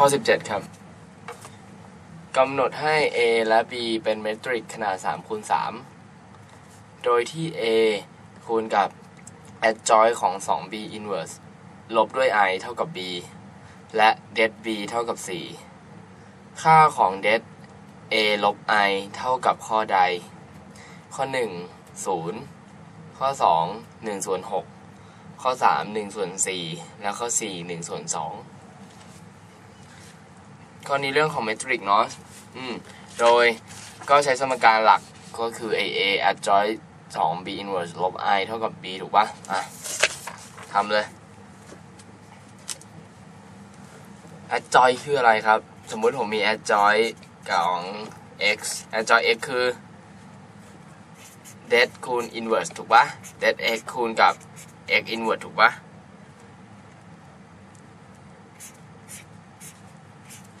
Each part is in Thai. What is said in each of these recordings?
ข้อ 17 ครับกำหนดให้ a และ b เป็นเมตริกขนาด3คูณ3โดยที่ a คูณกับ adjoint ของ 2b inverse ลบด้วย i เท่ากับ b และ det b เท่ากับ 4 ค่าของ det a ลบ i เท่ากับข้อใด ข้อ 1 0 ข้อ 2 1ส่วน6ข้อ 3 1ส่วน4และข้อ 4 1ส่วน2 ข้อนี้เรื่องของเมตริกเนาะอืมโดยก็ใช้สมการหลักก็คือ AA adjoint 2 B inverse ลบ I เท่ากับ B ถูกปะอะทำเลย adjoint คืออะไรครับ สมมุติผมมี adjoint ของ x adjoint x คือ det คูณ inverse ถูกปะ det x คูณกับ x inverse ถูกปะ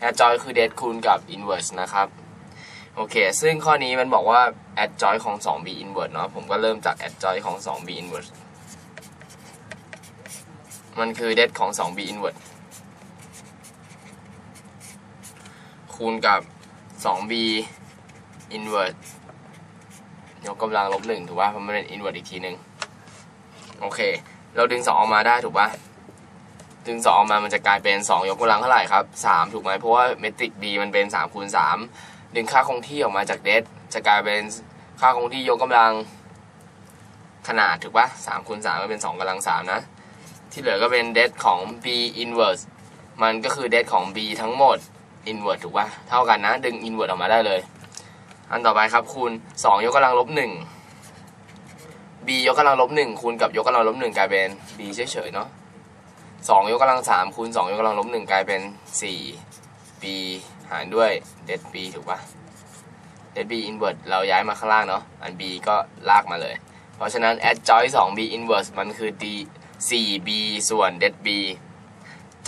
adjoint คือ det คูณกับ inverse นะครับ โอเค ซึ่งข้อนี้มันบอกว่า adjoint ของ 2b inverse เนาะ ผมก็เริ่มจาก adjoint ของ 2b inverse มันคือ det ของ 2b inverse คูณกับ 2b inverse ยกกำลังลบหนึ่งถูกป่ะเพราะมันเป็น inverse อีกทีหนึ่งโอเค เราดึง 2 ออกมาได้ถูกป่ะ ดึง2ออกมามันจะกลายเป็น 2 ยกกำลังเท่าไหร่ครับ 3 ถูกไหมเพราะว่าเมตริก b มันเป็น3คูณ3ดึงค่าคงที่ออกมาจากเดทจะกลายเป็นค่าคงที่ยกกำลังขนาดถูกปะ3คูณ3ก็เป็น2กำลัง3นะ ที่เหลือก็เป็นเดทของ b inverse มันก็คือเดทของ b ทั้งหมด inverse ถูกปะเท่ากันนะ ดึง inverse ออกมาได้เลย อันต่อไปครับคูณ 2 ยกกำลังลบ 1 b ยกกำลังลบ1คูณกับยกกำลังลบ1กลายเป็น b เฉยๆเนาะ สองยกกำลังสามคูณสองยกกำลังลบหนึ่งกลายเป็นสี่ b หารด้วย det b ถูกปะ det b inverse เราย้ายมาข้างล่างเนาะ อัน b ก็ลากมาเลย เพราะฉะนั้น adjoint 2 b inverse มันคือ d 4 b ส่วน det b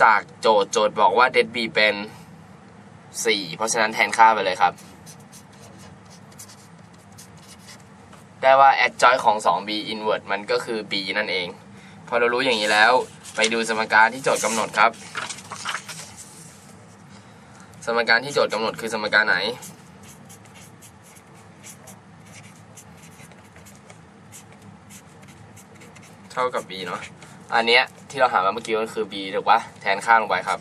จากโจทย์โจทย์บอกว่า det b เป็น 4 เพราะฉะนั้นแทนค่าไปเลยครับ ได้ว่า adjoint ของ 2b inverse มันก็คือ b นั่นเอง พอเรารู้อย่างนี้แล้ว ไปดูสมการที่โจทย์กำหนดครับ สมการที่โจทย์กำหนดคือสมการไหน เท่ากับ b เนาะอันเนี้ยที่เราหามาเมื่อกี้ก็คือ b ถูกปะแทนค่าลงไปครับ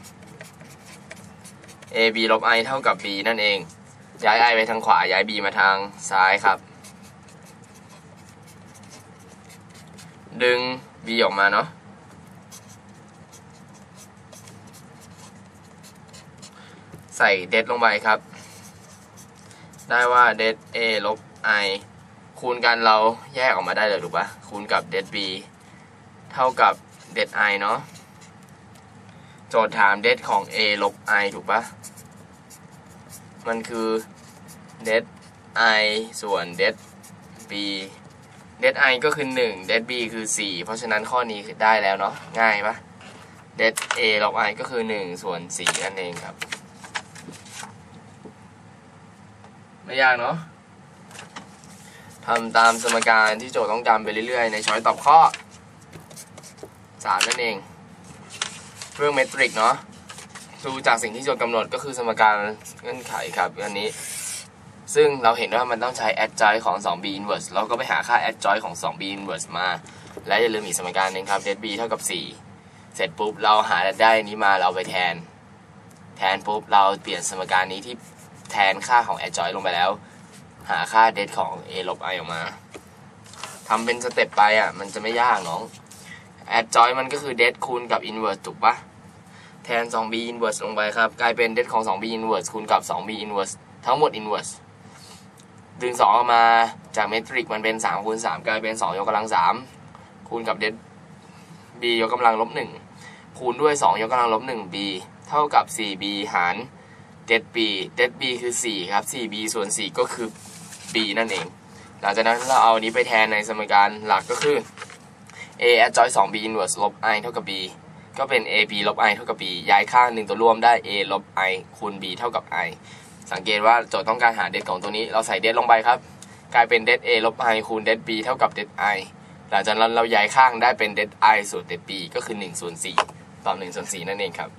ab ลบ i เท่ากับ b นั่นเอง ย้าย i ไปทางขวา ย้าย b มาทางซ้ายครับ ดึง b ออกมาเนาะ ใส่เด d ลงไปครับ ได้ว่าเด d a ลบ i คูณกันเราแยกออกมาได้เลยถูกปะคูณกับเด d b เท่ากับเด d i เนาะโจทย์ถามเด d ของ a ลบ i ถูกปะมันคือเด d i ส่วนเด d b เด d i ก็คือ 1 เด d b คือ 4 เพราะฉะนั้นข้อนี้คือได้แล้วเนาะง่ายปะเด d a ลบ i ก็คือ 1 ส่วน 4 นั่นเองครับ ไม่ยากเนาะทำตามสมการที่โจทย์ต้องจำไปเรื่อยๆ ในช้อยตอบข้อ 3 นั่นเอง เรื่องเมตริกเนาะดูจากสิ่งที่โจทย์กำหนดก็คือสมการเงื่อนไขครับอันนี้ ซึ่งเราเห็นว่ามันต้องใช้ adjoint ของ 2b inverse เราก็ไปหาค่า adjoint ของ 2b inverse มา และอย่าลืมอีกสมการหนึ่งครับ db เท่ากับ 4 เสร็จปุ๊บเราหาได้นี้มาเราไปแทน แทนปุ๊บเราเปลี่ยนสมการนี้ที่ แทนค่าของ adjoint ลงไปแล้ว หาค่า det ของ a ลบ i ออกมาทำเป็นสเต็ปไปอะ มันจะไม่ยากน้อง adjoint มันก็คือ det คูณกับ inverse ถูกปะแทน 2b inverse ลงไปครับ กลายเป็น det ของ 2b inverse คูณกับ 2b inverse ทั้งหมด inverse ดึง 2 ออกมาจากเมตริกมันเป็น3คูณ3กลายเป็น 2 ยกกำลัง 3 คูณกับ det b ยกกำลังลบ1คูณด้วย 2 ยกกำลังลบ 1b เท่ากับ 4b หาร det b det b คือ 4 ครับ 4b ส่วน 4 ก็คือ b นั่นเอง หลังจากนั้นเราเอานี้ไปแทนในสมการหลักก็คือ a adjoint 2b inverse ลบ i เท่ากับ b ก็เป็น ab ลบ i เท่ากับ b ย้ายข้างหนึ่งตัวร่วมได้ a ลบ i คูณ b เท่ากับ i สังเกตว่าโจทย์ต้องการหาเดทของตัวนี้เราใส่เดทลงไปครับ กลายเป็นเดท a ลบ i คูณเดท b เท่ากับเดท i หลังจากนั้นเราย้ายข้างได้เป็นเดท i ส่วนเดท b ก็คือ1ส่วน4ตอบ1ส่วน4นั่นเองครับ